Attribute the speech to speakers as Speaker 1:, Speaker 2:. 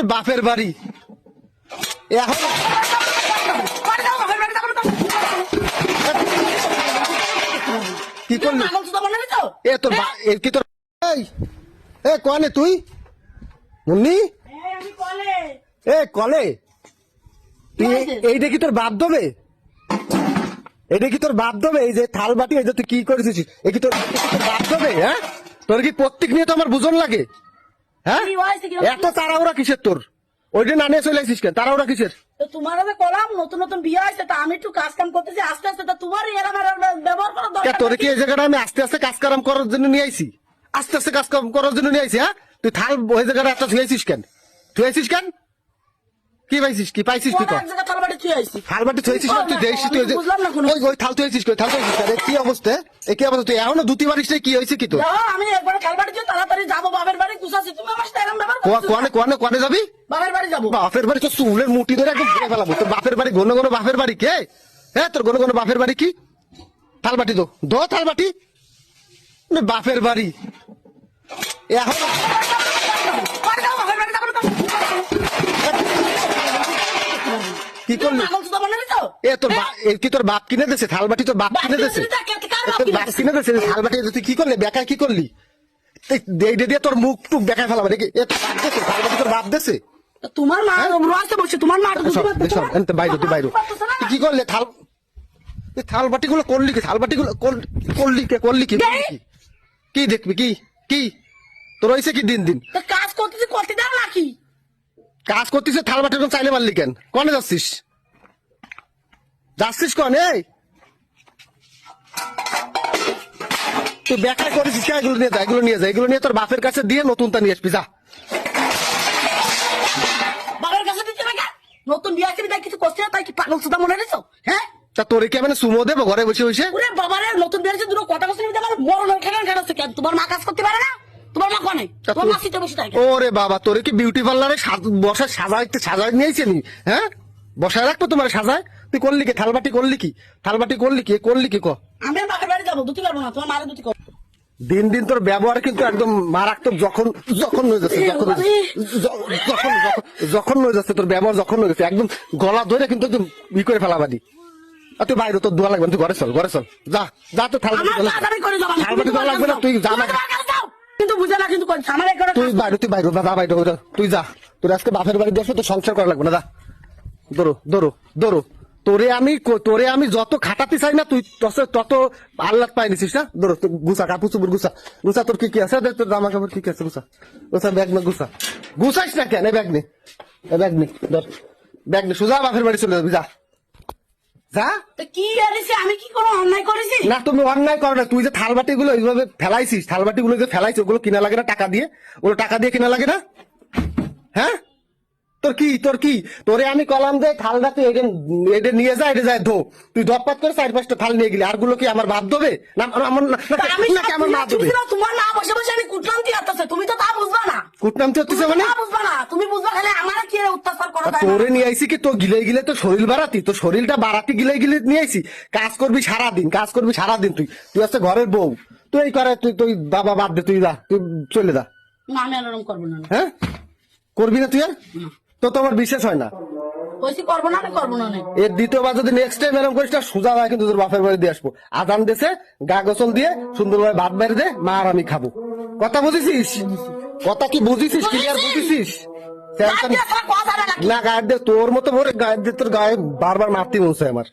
Speaker 1: না বাপের বাড়ি। এখন কি করলি? এ তোর এ কি তোর এ কনে তুই? মুন্নি? এ কলে? তুই এই- এইটা কি তোর বাপ দেবে? এটা কি তোর বাপ দেবে? এই যে থাল বাটি এই যে তুই কি করেছিস? এই কি কি তোর বাপ দেবে হ্যাঁ? তোর কি প্রত্যেক নিয়ে তো আমার বুঝন লাগে? হ্যাঁ? এত তাড়াহুড়া কিসের তোর? ওইটা না নিয়ে চলে আসিস কেন? তাড়াহুড়া কিসের?
Speaker 2: তোমার আমি কলাম? নতুন নতুন বিয়ে হয়েছে তা আমি একটু কাজ কাম করতেছি আস্তে আস্তে তা তোমার ব্যবহার
Speaker 1: কে
Speaker 2: দরকার
Speaker 1: তোর কি এই জায়গাটা আমি আস্তে আস্তে কাজ কাম করার জন্য নিয়ে আইছি? আস্তে আস্তে কাজ কাম করার জন্য নিয়ে আইছি হ্যাঁ? তুই থাল ওই জায়গাটা একটা ধুয়েছিস কেন? কেন? কি পাইছিস? কি পাইছিস
Speaker 2: এক থালবাটি
Speaker 1: থুয়েছিস তুই দেখছিস তুই ওই। ওই থাল থুয়েছিস কই? থাল থুয়েছিস আরে কি অবস্থা? এ কি অবস্থা? তুই এখনও দুটি বারিস নাই, কি হয়েছে কি তোর?
Speaker 2: আমি একবার থালবাটি ছুঁয়ে তাড়াতাড়ি যাব বাপের বাড়ি কুসাছি তুমি আমার সাথে এরকম
Speaker 1: কোয়ানে কোয়ানে কোয়ানে যাবি?
Speaker 2: বাপের বাড়ি যাব।
Speaker 1: বাপের বাড়ি তো চুলের মুটি ধরে একদম ঘুরে ফেলাবো। তোর বাপের বাড়ি ঘন ঘন বাপের বাড়ি কে? হ্যাঁ তোর ঘন ঘন বাপের বাড়ি কি? থাল বাটি দো দো থাল বাটি বাপের বাড়ি। এখন কি করলি? এ তোর কি তোর বাপ কিনে দেছে থাল বাটি তোর বাপ কিনে দেছে তোর বাপ কিনে দেছে থাল বাটি তুই কি করলি? কি করলি? দিয়ে তোর মুখ টুক দেখায় ফেলাবে নাকি এ তোর বাপ দেছে থাল তোর বাপ দেছে
Speaker 2: তোমার মা বসে তোমার মা
Speaker 1: বাইরো, তুই বাইরো। কি করলে? গুলো করলি কি? গুলো করলি কে করলি কি? করলি কি? কি দেখবি? কি? কি? তোর হয়েছে কি দিন দিন
Speaker 2: তা কাজ করতেছি করতে দাও নাকি
Speaker 1: কাজ করতিস থাল বাটি চাইলে মারলি কেন? কনে যাচ্ছিস? যাচ্ছিস কনে? এই? তুই বেকার করেছিস কে? এগুলো নিয়ে যা এগুলো নিয়ে যা এগুলো নিয়ে তোর বাপের কাছে দিয়ে নতুনটা নিয়ে আসবি যা।
Speaker 2: বাবার কাছে দিতে না নতুন বিয়ে আসবি তাই কিছু কি পাগল চোদা মনে রেছো হ্যাঁ?
Speaker 1: তা তোরে কি মানে সুমো দেবো ঘরে বসে বসে?
Speaker 2: ওরে বাবারে নতুন বিয়ে দুটো কথা কথা আমার মরণ খেলান খেলাচ্ছে কেন? তোমার মা কাজ করতে পারে না? তোমার মা কনে তোমার মা সিটে বসে থাকে।
Speaker 1: ওরে বাবা তোরে কি বিউটি পার্লারে বসা সাজাইতে সাজাই নিয়েছে হ্যাঁ? বসায় রাখব তোমার সাজায়? তুই করলি কি? থালবাটি করলি কি? থালবাটি করলি কি? করলি কি ক?
Speaker 2: আমি বাপের বাড়ি যাব দুটি পারব না তোমার মারে দুটি করব
Speaker 1: দিন দিন তোর ব্যবহার কিন্তু একদম মারাত্মক যখন যখন হয়ে যাচ্ছে যখন যখন যখন- হয়ে যাচ্ছে তোর ব্যবহার যখন হয়ে যাচ্ছে একদম গলা ধরে কিন্তু একদম ই করে ফেলাবাদি আর তুই বাইরে তোর দোয়া লাগবে না, তুই ঘরে চল ঘরে চল। যা যা তো থালবাটি। থালবাটি দেওয়া লাগবে না তুই যা না।
Speaker 2: কিন্তু
Speaker 1: তুই বাইরে তুই বাইরে যা বাইরে তুই যা। তোর আজকে বাপের বাড়ি দিয়ে তোর সংসার করা লাগবে না যা। দৌড়ো দৌড়ো দৌড়ো তোরে আমি তোরে আমি যত খাটাতে চাই না তুই তত আল্লাহ পাই নিছিস না তুই গুছা কাপড় চুপুর গুছা। গুছা তোর কি কি আছে? তোর জামা কাপড় কি কি আছে গুছা। গুছা ব্যাগ না গুছা। গুছাইস না কেন? ব্যাগ নে ব্যাগ নে ধর। ব্যাগ নে সোজা বাপের বাড়ি চলে যাবি যা। যা।
Speaker 2: কি আমি কি কোনো অন্যায় করেছি?
Speaker 1: না তুমি অন্যায় করো না। তুই যে থালবাটি গুলো এইভাবে ফেলাইছিস থালবাটি গুলো যে ফেলাইছিস ওগুলো কিনা লাগে না টাকা দিয়ে? ওগুলো টাকা দিয়ে কিনা লাগে না? হ্যাঁ? তোর কি তোর কি? তোরে আমি কলাম দে থালটা তুই এটা এটা নিয়ে যা এটা যায় ধো। তুই দপ্পাত করে চার পাঁচটা থাল নিয়ে গেলি। আরগুলো কি আমার বাদ দেবে? না আমার না- না- আমার মা দেবে?
Speaker 2: তোমার না বসে বসে আমি কুটলাম দিয়ে তুমি তো তা বুঝবা না
Speaker 1: কুটনামতি হচ্ছে
Speaker 2: তুমি তো
Speaker 1: মানে
Speaker 2: বুঝবা না তুমি বুঝবা খালি আমার কি অত্যাচার করা
Speaker 1: আর
Speaker 2: যায় না।
Speaker 1: তোরে নিয়ে আইসি কি তো গিলে গিলে তো শরীর বাড়াতি? তো শরীরটা বাড়াতি গিলে গিলে নিয়ে কাজ করবি সারাদিন কাজ করবি সারাদিন তুই। তুই ঘরের বউ। তুই এই করে তুই তুই বাবা বাদ দে তুই যা তুই চলে যা।
Speaker 2: না আমি আর এরকম না
Speaker 1: হ্যাঁ? করবি না তুই আর? তো তোমার বিশ্বাস হয় না?
Speaker 2: কইছি করব না আমি করব না
Speaker 1: এর দ্বিতীয়বার যদি নেক্সট টাইম এরকম করিস না সোজা হয় কিন্তু তোর বাপের বাড়ি দিয়ে আসব। আদান দেশে গা গোসল দিয়ে সুন্দরভাবে ভাত বেড়ে দে মা আর আমি খাব। কথা বুঝেছিস? কথা কি বুঝেছিস? ক্লিয়ার বুঝেছিস?
Speaker 2: কথা না?
Speaker 1: গায়ের দিয়ে তোর মতো ভরে গায়ের দিয়ে তোর গায়ে বারবার মারতে বলছে আমার।